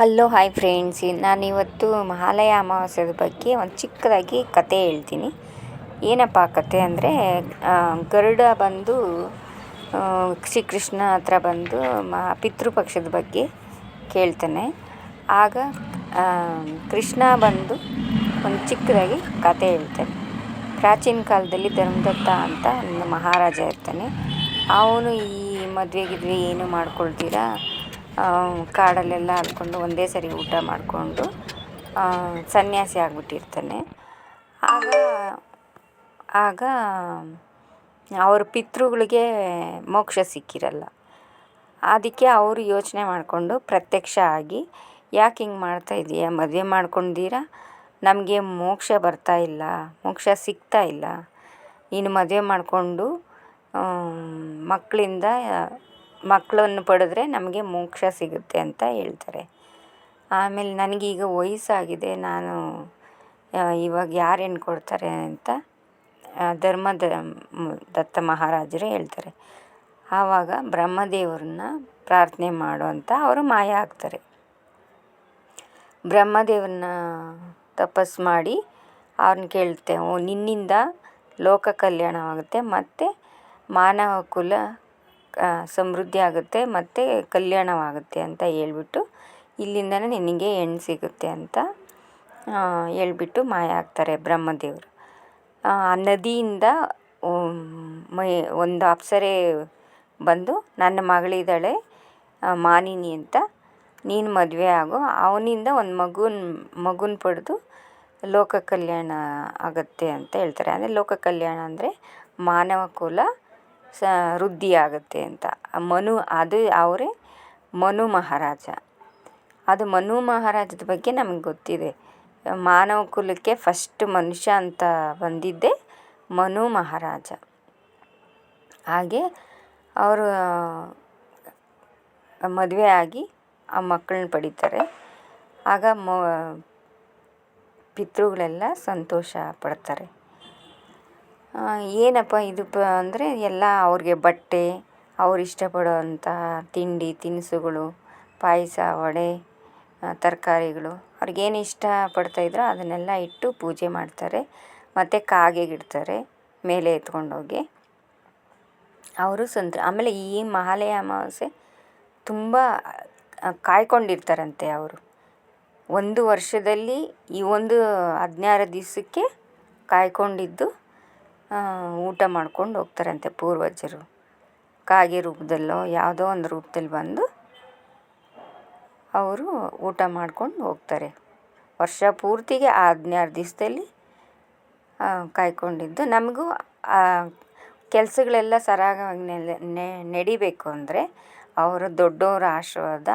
Hello hi friends ನಾನಿವತ್ತು ಮಹಾಲಯ ಅಮಾವಾಸ್ಯದ ಬಗ್ಗೆ ಒಂದು ಚಿಕ್ಕದಾಗಿ ಕತೆ ಹೇಳ್ತೀನಿ. ಏನಪ್ಪ ಆ ಕತೆ ಅಂದರೆ ಗರುಡ ಬಂದು ಶ್ರೀಕೃಷ್ಣ ಹತ್ರ ಬಂದು ಮ ಪಿತೃಪಕ್ಷದ ಬಗ್ಗೆ ಕೇಳ್ತಾನೆ. ಆಗ ಕೃಷ್ಣ ಬಂದು ಒಂದು ಚಿಕ್ಕದಾಗಿ ಕತೆ ಹೇಳ್ತಾನೆ. ಪ್ರಾಚೀನ ಕಾಲದಲ್ಲಿ ಧರ್ಮದತ್ತ ಅಂತ ಒಂದು ಮಹಾರಾಜ ಇರ್ತಾನೆ. ಅವನು ಈ ಮದುವೆ ಗಿದ್ವೆ ಏನು ಮಾಡ್ಕೊಳ್ತೀರ? ಕಾಡಲ್ಲೆಲ್ಲ ಅಲ್ಕೊಂಡು ಒಂದೇ ಸರಿ ಊಟ ಮಾಡಿಕೊಂಡು ಸನ್ಯಾಸಿ ಆಗಿಬಿಟ್ಟಿರ್ತಾನೆ. ಆಗ ಆಗ ಅವ್ರ ಪಿತೃಗಳಿಗೆ ಮೋಕ್ಷ ಸಿಕ್ಕಿರಲ್ಲ. ಅದಕ್ಕೆ ಅವರು ಯೋಚನೆ ಮಾಡಿಕೊಂಡು ಪ್ರತ್ಯಕ್ಷ ಆಗಿ, ಯಾಕೆ ಹಿಂಗೆ ಮಾಡ್ತಾಯಿದ್ದೀಯ ಮದುವೆ ಮಾಡ್ಕೊಂಡೀರ ನಮಗೆ ಮೋಕ್ಷ ಬರ್ತಾ ಇಲ್ಲ, ಮೋಕ್ಷ ಸಿಗ್ತಾ ಇಲ್ಲ. ನೀನು ಮದುವೆ ಮಾಡಿಕೊಂಡು ಮಕ್ಕಳಿಂದ ಮಕ್ಕಳನ್ನು ಪಡೆದ್ರೆ ನಮಗೆ ಮೋಕ್ಷ ಸಿಗುತ್ತೆ ಅಂತ ಹೇಳ್ತಾರೆ. ಆಮೇಲೆ ನನಗೀಗ ವಯಸ್ಸಾಗಿದೆ. ನಾನು ಇವಾಗ ಯಾರು ಏನು ಕೊಡ್ತಾರೆ ಅಂತ ಧರ್ಮ ದತ್ತ ಮಹಾರಾಜರು ಹೇಳ್ತಾರೆ. ಆವಾಗ ಬ್ರಹ್ಮದೇವ್ರನ್ನ ಪ್ರಾರ್ಥನೆ ಮಾಡು ಅಂತ ಅವರು ಮಾಯ ಆಗ್ತಾರೆ. ಬ್ರಹ್ಮದೇವ್ರನ್ನ ತಪಸ್ಸು ಮಾಡಿ ಅವ್ರನ್ನ ಕೇಳುತ್ತೆ ಓ, ನಿನ್ನಿಂದ ಲೋಕ ಕಲ್ಯಾಣವಾಗುತ್ತೆ, ಮತ್ತು ಮಾನವ ಕುಲ ಸಮೃದ್ಧಿ ಆಗುತ್ತೆ ಮತ್ತು ಕಲ್ಯಾಣವಾಗುತ್ತೆ ಅಂತ ಹೇಳ್ಬಿಟ್ಟು ಇಲ್ಲಿಂದಲೇ ನಿನಗೆ ಹೆಣ್ಣು ಸಿಗುತ್ತೆ ಅಂತ ಹೇಳ್ಬಿಟ್ಟು ಮಾಯ ಆಗ್ತಾರೆ ಬ್ರಹ್ಮದೇವರು. ಆ, ನದಿಯಿಂದ ಮೈ, ಒಂದು ಅಪ್ಸರೆ ಬಂದು ನನ್ನ ಮಗಳಿದ್ದಾಳೆ ಮಾನಿನಿ ಅಂತ, ನೀನು ಮದುವೆ ಆಗು. ಅವನಿಂದ ಒಂದು ಮಗುನ ಮಗುನ ಪಡೆದು ಲೋಕ ಕಲ್ಯಾಣ ಆಗುತ್ತೆ ಅಂತ ಹೇಳ್ತಾರೆ. ಅಂದರೆ ಲೋಕ ಕಲ್ಯಾಣ ಅಂದರೆ ಮಾನವ ಕುಲ ಸ ವೃದ್ಧಿ ಆಗುತ್ತೆ ಅಂತ ಮನು, ಅದು ಅವರೇ ಮನು ಮಹಾರಾಜ. ಅದು ಮನು ಮಹಾರಾಜದ ಬಗ್ಗೆ ನಮಗೆ ಗೊತ್ತಿದೆ. ಮಾನವ ಕುಲಕ್ಕೆ ಫಸ್ಟ್ ಮನುಷ್ಯ ಅಂತ ಬಂದಿದ್ದೆ ಮನು ಮಹಾರಾಜ. ಹಾಗೆ ಅವರು, ಮದುವೆ ಆಗಿ ಆ ಮಕ್ಕಳನ್ನ ಪಡಿತಾರೆ. ಆಗ ಮ, ಪಿತೃಗಳೆಲ್ಲ ಸಂತೋಷ ಪಡ್ತಾರೆ. ಏನಪ್ಪ ಇದು ಪ, ಅಂದರೆ ಎಲ್ಲ ಅವ್ರಿಗೆ ಬಟ್ಟೆ, ಅವ್ರು ಇಷ್ಟಪಡುವಂತಹ ತಿಂಡಿ, ತಿನಿಸುಗಳು, ಪಾಯಸ, ವಡೆ ತರಕಾರಿಗಳು. ಅವ್ರಿಗೇನು ಇಷ್ಟಪಡ್ತಾಯಿದ್ರೋ ಅದನ್ನೆಲ್ಲ ಇಟ್ಟು ಪೂಜೆ ಮಾಡ್ತಾರೆ. ಮತ್ತು ಕಾಗೆಗಿಡ್ತಾರೆ ಮೇಲೆ ಎತ್ಕೊಂಡೋಗಿ. ಅವರು ಸಂತ ಆಮೇಲೆ ಈ ಮಹಾಲಯ ಅಮಾವಾಸ್ಯೆ ತುಂಬ ಕಾಯ್ಕೊಂಡಿರ್ತಾರಂತೆ ಅವರು. ಒಂದು ವರ್ಷದಲ್ಲಿ ಈ ಒಂದು ಹದಿನಾರು ದಿವಸಕ್ಕೆ ಕಾಯ್ಕೊಂಡಿದ್ದು ಊಟ ಮಾಡ್ಕೊಂಡು ಹೋಗ್ತಾರಂತೆ ಪೂರ್ವಜರು. ಕಾಗೆ ರೂಪದಲ್ಲೋ ಯಾವುದೋ ಒಂದು ರೂಪ್ದಲ್ಲಿ ಬಂದು ಅವರು ಊಟ ಮಾಡ್ಕೊಂಡು ಹೋಗ್ತಾರೆ. ವರ್ಷ ಪೂರ್ತಿಗೆ ಆ ಹದಿನಾರು ದಿವಸದಲ್ಲಿ ಕಾಯ್ಕೊಂಡಿದ್ದು. ನಮಗೂ ಕೆಲಸಗಳೆಲ್ಲ ಸರಾಗವಾಗಿ ನಡಿಬೇಕು ಅಂದರೆ ಅವರು ದೊಡ್ಡವರ ಆಶೀರ್ವಾದ